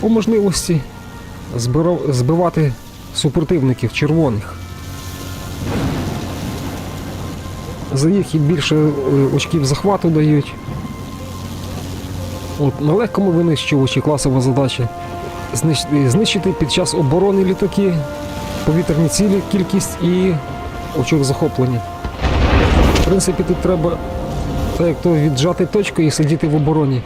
по можливості збивати супротивників червоних. За їх і більше е, очків захвату дають. От, на легкому винищувачі класова задача знищити під час оборони літаки, повітряні цілі, кількість і очок захоплення. В принципі, тут треба так як то віджати точку і сидіти в обороні.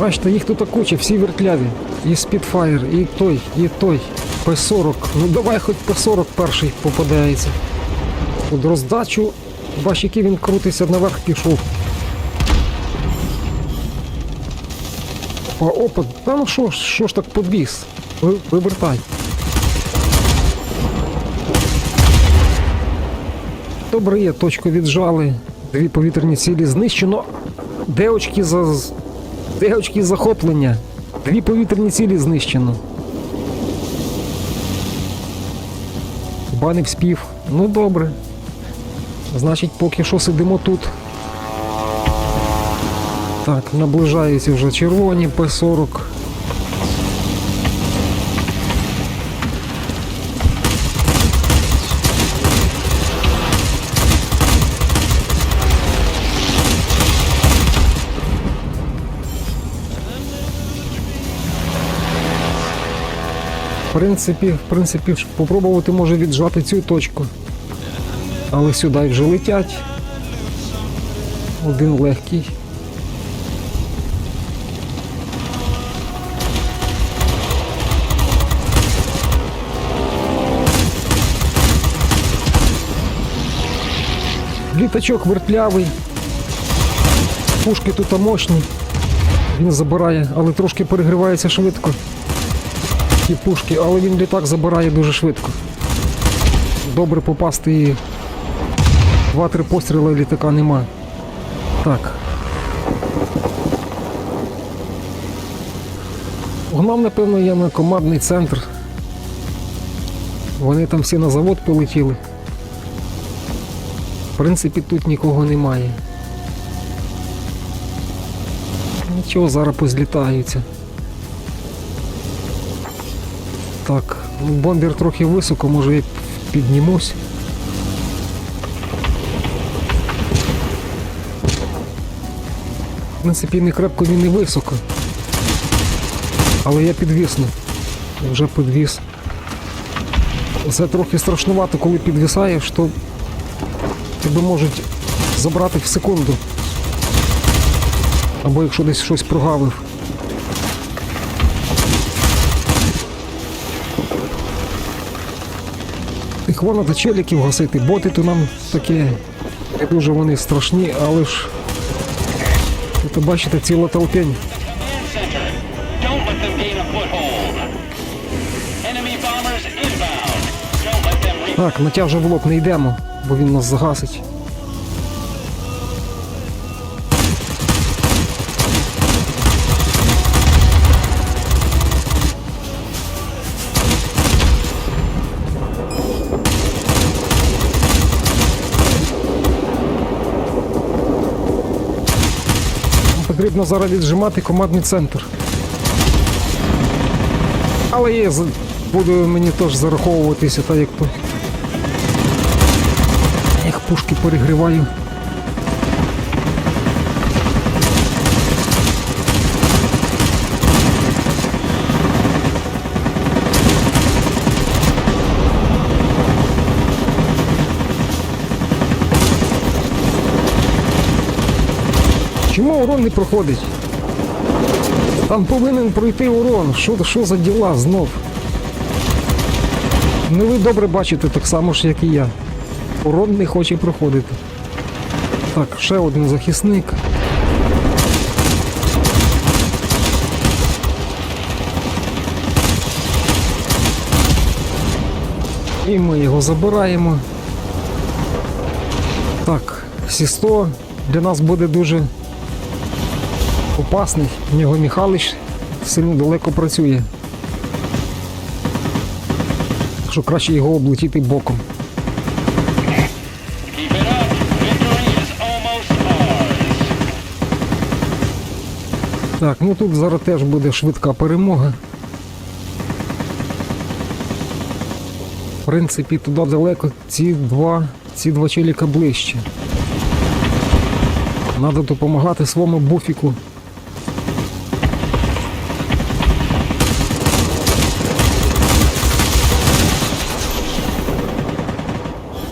Бачите, їх тут куча, всі вертляві. І Спітфайр, і той, і той. П-40. Ну давай хоч П-40 перший попадається. От роздачу, бач, який він крутиться, наверх пішов. Опа, опа, та ну що що ж так побіс? Ви, вивертай. Добре є, точку віджали. Дві повітряні цілі знищено. Де очки за. Де очки захоплення? Дві повітряні цілі знищено. Банив спів. Ну добре. Значить, поки що сидимо тут. Так, наближаються вже червоні П-40. В принципі, в принципі, попробувати може віджати цю точку. Але сюди вже летять. Один легкий. Літачок вертлявий. Пушки тут мощні. Він забирає, але трошки перегрівається швидко ті пушки, але він літак забирає дуже швидко. Добре попасти і два-три постріли літака нема. Так. Гнав, напевно, я на командний центр. Вони там всі на завод полетіли. В принципі, тут нікого немає. Нічого, зараз позлітаються. Так, ну, бомбер трохи високо, може я піднімусь. В принципі, не крепко він не високо. Але я підвісну. Вже підвіс. Це трохи страшнувато, коли підвісаєш, то тебе можуть забрати в секунду. Або якщо десь щось прогавив. Їх та челіків гасити, боти то нам таке не дуже вони страшні, але ж тут бачите ціла толпень. Так, на тяжа в лоб не йдемо, бо він нас загасить. Потрібно зараз віджимати командний центр. Але є, буду мені теж зараховуватися, так як то. Як пушки перегріваю. Урон не проходить? Там повинен пройти урон. Що, що за діла знов? Ну ви добре бачите так само ж, як і я. Урон не хоче проходити. Так, ще один захисник. І ми його забираємо. Так, Сі-100 для нас буде дуже опасний. В нього Михайлович сильно далеко працює. Що краще його облетіти боком. Так, ну тут зараз теж буде швидка перемога. В принципі, туди далеко ці два, ці два челіка ближче. Надо допомагати своєму буфіку.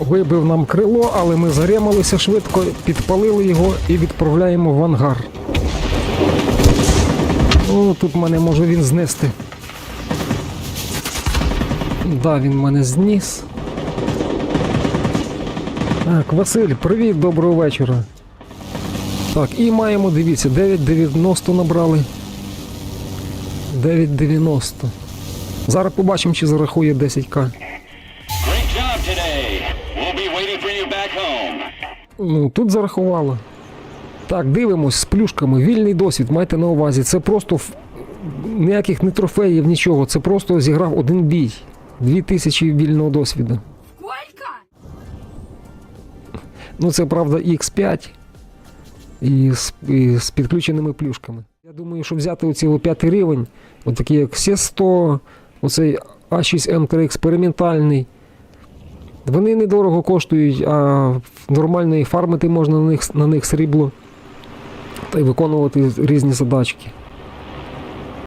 Вибив нам крило, але ми заремалися швидко, підпалили його і відправляємо в ангар. О, тут мене може він знести. Да, він мене зніс. Так, Василь, привіт, доброго вечора. Так, і маємо, дивіться, 9,90 набрали. 9,90. Зараз побачимо, чи зарахує 10к. Ну, тут зарахувало. Так, дивимось з плюшками. Вільний досвід, майте на увазі. Це просто ніяких не трофеїв, нічого. Це просто зіграв один бій. Дві тисячі вільного досвіду. Сколько? Ну, це правда X5 і з, і з підключеними плюшками. Я думаю, що взяти оці п'ятий рівень, отакі як С100, оцей А6М3 експериментальний. Вони недорого коштують, а нормально і фармити можна на них, на них срібло та й виконувати різні задачки.